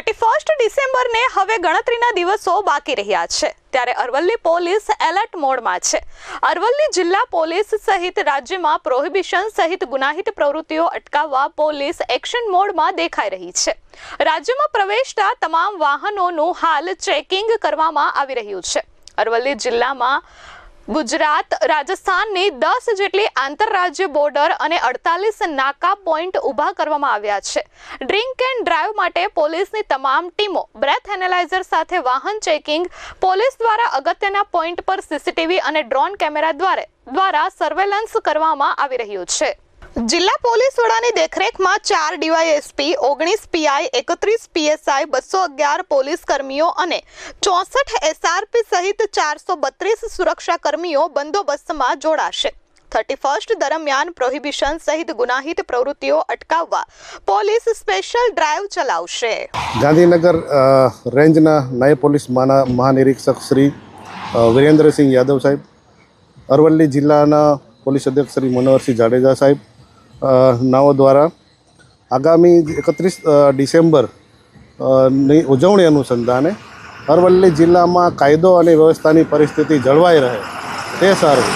Thirty first ડિસેમ્બરને હવે ગણતરીના દિવસો બાકી રહ્યા છે. ત્યારે અરવલ્લી પોલીસ એલર્ટ મોડમાં છે. અરવલ્લી જિલ્લા પોલીસ સહિત રાજ્યમાં પ્રોહિબિશન સહિત ગુનાહિત પ્રવૃત્તિઓ અટકાવવા પોલીસ એક્શન મોડમાં દેખાઈ રહી છે. રાજ્યમાં પ્રવેશતા તમામ વાહનોનું હાલ ચેકિંગ કરવામાં આવી રહ્યું છે. અરવલ્લી જિલ્લામાં ગુજરાત, રાજસ્થાનની દસ જેટલી આંતરરાજ્ય બોર્ડર અને અડતાલીસ નાકા પોઈન્ટ ઊભા કરવામાં આવ્યા છે. ડ્રિંક એન્ડ ડ્રાઈવ માટે પોલીસની તમામ ટીમો બ્રેથ એનાલાઇઝર સાથે વાહન ચેકિંગ પોલીસ દ્વારા અગત્યના પોઈન્ટ પર સીસીટીવી અને ડ્રોન કેમેરા દ્વારા દ્વારા સર્વેલન્સ કરવામાં આવી રહ્યું છે. જિલ્લા પોલીસ વડાની દેખરેખમાં ચાર ડીવાયએસપી, ઓગણીસ પીઆઈ, એકત્રીસ પીએસઆઈ, બસો અગિયાર પોલીસ કર્મીઓ અને ચોસઠ એસઆરપી સહિત ચારસો બત્રીસ સુરક્ષા કર્મીઓ બંદોબસ્તમાં જોડાશે. થર્ટી ફર્સ્ટ દરમિયાન પ્રોહિબિશન સહિત ગુનાહિત પ્રવૃત્તિઓ અટકાવવા પોલીસ સ્પેશિયલ ડ્રાઈવ ચલાવશે. ગાંધીનગર રેન્જના નાયબ પોલીસ મહાનિરીક્ષક શ્રી વિરેન્દ્રસિંહ યાદવ સાહેબ, અરવલ્લી જિલ્લાના પોલીસ અધ્યક્ષ શ્રી મનોહરસિંહ જાડેજા સાહેબ નાઓ દ્વારા આગામી એકત્રીસ ડિસેમ્બરની ઉજવણી અનુસંધાને અરવલ્લી જિલ્લામાં કાયદો અને વ્યવસ્થાની પરિસ્થિતિ જળવાઈ રહે તે સારું.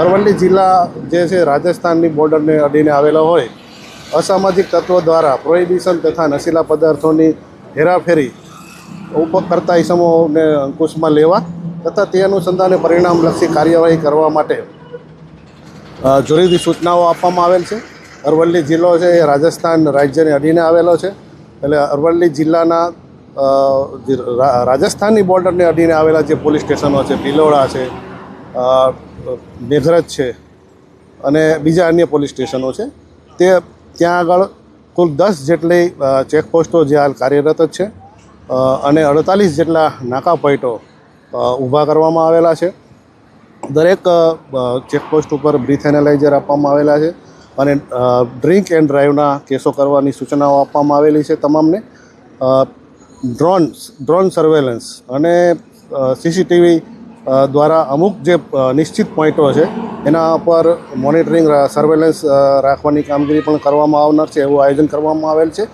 અરવલ્લી જિલ્લા જે છે રાજસ્થાનની બોર્ડરને અડીને આવેલો હોય, અસામાજિક તત્વો દ્વારા પ્રોહિબિશન તથા નશીલા પદાર્થોની હેરાફેરી કરતા ઇસમોને અંકુશમાં લેવા તથા તે અનુસંધાને પરિણામલક્ષી કાર્યવાહી કરવા માટે અ, જરૂરી સૂચનાઓ આપવામાં આવેલ છે. અરવલ્લી જિલ્લો છે એ રાજસ્થાન રાજ્યને અડીને આવેલો છે. એટલે અરવલ્લી જિલ્લાના રાજસ્થાનની બોર્ડરને અડીને આવેલા જે પોલીસ સ્ટેશનો છે ભિલોડા છે મેઘરજ છે અને બીજા અન્ય પોલીસ સ્ટેશનો છે તે ત્યાં આગળ કુલ દસ જેટલી ચેકપોસ્ટો જે હાલ કાર્યરત જ છે. અને અડતાલીસ જેટલા નાકા પોઈન્ટો ઊભા કરવામાં આવેલા છે. દરેક ચેકપોસ્ટ ઉપર બ્રીથ એનાલાઇઝર આપવામાં આવેલા છે અને ડ્રિંક એન્ડ ડ્રાઈવના કેસો કરવાની સૂચનાઓ આપવામાં આવેલી છે તમામને. ડ્રોન્સ, ડ્રોન સર્વેલન્સ અને સીસીટીવી દ્વારા અમુક જે નિશ્ચિત પોઈન્ટો છે એના પર મોનિટરિંગ સર્વેલન્સ રાખવાની કામગીરી પણ કરવામાં આવનાર છે એવું આયોજન કરવામાં આવેલ છે.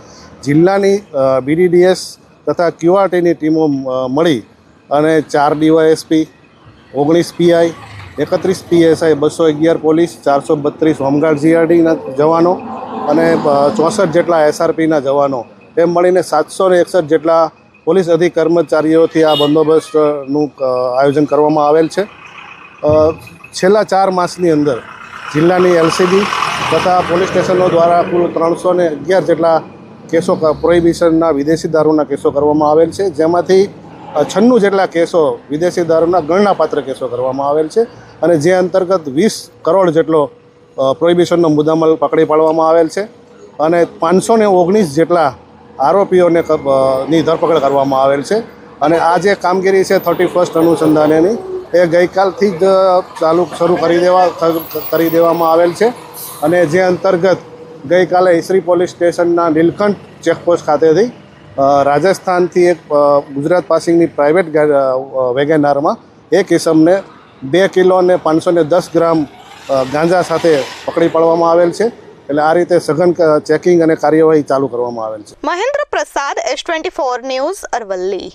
જિલ્લાની બીડીડીએસ તથા ક્યુઆરટીની ટીમો મળી અને ચાર ડીવાયએસપી ઓગણીસ પીઆઈ, એકત્રીસ પીએસઆઈ, બસો અગિયાર પોલીસ, ચારસો બત્રીસ હોમગાર્ડ જીઆરડીના જવાનો અને ચોસઠ જેટલા એસઆરપીના જવાનો. એમ મળીને સાતસો ને એકસઠ જેટલા પોલીસ અધિક કર્મચારીઓથી આ બંદોબસ્તનું આયોજન કરવામાં આવેલ છે. છેલ્લા ચાર માસની અંદર જિલ્લાની એલસીબી તથા પોલીસ સ્ટેશનો દ્વારા કુલ ત્રણસો ને અગિયાર જેટલા કેસો પ્રોહિબિશનના વિદેશી દારૂના કેસો કરવામાં આવેલ છે. જેમાંથી છન્નું જેટલા કેસો વિદેશી દારૂના ગણનાપાત્ર કેસો કરવામાં આવેલ છે અને જે અંતર્ગત વીસ કરોડ જેટલો પ્રોહિબિશનનો મુદ્દામાલ પકડી પાડવામાં આવેલ છે અને પાંચસો ને ઓગણીસ જેટલા આરોપીઓને ની ધરપકડ કરવામાં આવેલ છે. અને આ જે કામગીરી છે થર્ટી ફર્સ્ટ અનુસંધાનેની, એ ગઈકાલથી જ ચાલુ શરૂ કરી દેવા કરી દેવામાં આવેલ છે. અને જે અંતર્ગત ગઈકાલે ઈસરી પોલીસ સ્ટેશનના નીલકંઠ ચેકપોસ્ટ ખાતેથી રાજસ્થાનથી એક ગુજરાત પાસિંગની પ્રાઇવેટ વેગેનારમાં એક ઇસમને બે કિલો અને પાંચસો ને દસ ગ્રામ ગાંજા સાથે પકડી પાડવામાં આવેલ છે. એટલે આ રીતે સઘન ચેકિંગ અને કાર્યવાહી ચાલુ કરવામાં આવેલ છે. Mahendra Prasad S twenty four news Aravalli.